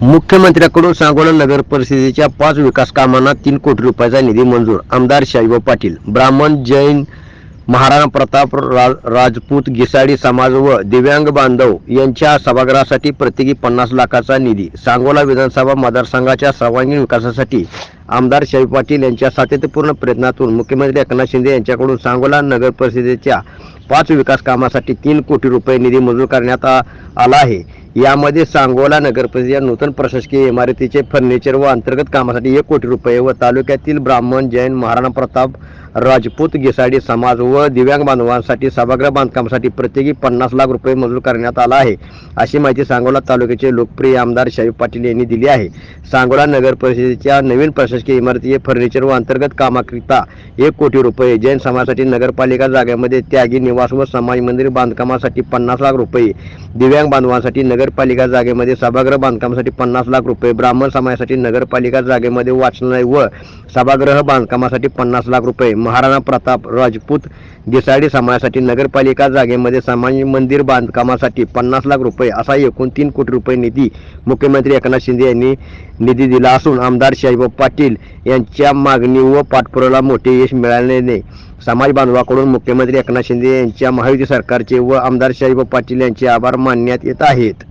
मुख्यमंत्र्यांकडून सांगोला नगर परिषदेच्या पाच विकास कामांना तीन कोटी रुपयाचा निधी मंजूर. आमदार शाहीबाब पाटील ब्राह्मण जैन महाराणा प्रताप रा, राजपूत गिसाडी समाज व दिव्यांग बांधव यांच्या सभागृहासाठी प्रत्येकी पन्नास लाखाचा निधी. सांगोला विधानसभा मतदारसंघाच्या सर्वांगीण विकासासाठी आमदार शाहीब पाटील यांच्या सातत्यपूर्ण प्रयत्नातून मुख्यमंत्री एकनाथ शिंदे यांच्याकडून सांगोला नगर परिषदेच्या पाच विकास कामासाठी तीन कोटी रुपये निधी मंजूर करण्यात आ- आला आहे. यामध्ये सांगोला नगर या नूतन प्रशासकीय इमारतीचे फर्निचर व अंतर्गत कामासाठी एक कोटी रुपये व तालुक्यातील ब्राह्मण जैन महाराणा प्रताप राजपूत गिसाडी समाज व दिव्यांग बांधवांसाठी सभागृह बांधकामासाठी प्रत्येकी पन्नास लाख रुपये मंजूर करण्यात आला आहे. अशी माहिती सांगोला तालुक्याचे लोकप्रिय आमदार शाहीब पाटील यांनी दिली आहे. सांगोला नगर परिषदेच्या नवीन प्रशासकीय इमारतीचे फर्निचर व अंतर्गत कामाकरिता एक कोटी रुपये जैन समाजासाठी नगरपालिका जागेमध्ये त्यागी निवास व समाज मंदिर बांधकामासाठी पन्नास लाख रुपये दिव्यांग बांधवांसाठी नगरपालिका जागेमध्ये सभागृह बांधकामासाठी पन्नास लाख रुपये ब्राह्मण समाजासाठी नगरपालिका जागेमध्ये वाचनालय व सभागृह बांधकामासाठी पन्नास लाख रुपये महाराणा प्रताप राजपूत गिसाडी समाजासाठी नगरपालिका जागेमध्ये समाज मंदिर बांधकामासाठी पन्नास लाख रुपये असा एकूण तीन कोटी रुपये निधी मुख्यमंत्री एकनाथ शिंदे यांनी निधी दिला असून आमदार शाहीबाब पाटील यांच्या मागणी व पाठपुराला मोठे यश मिळाल्याने समाज बांधवाकडून मुख्यमंत्री एकनाथ शिंदे यांच्या महायुती सरकारचे व आमदार शाहीब पाटील यांचे आभार मानण्यात येत आहेत.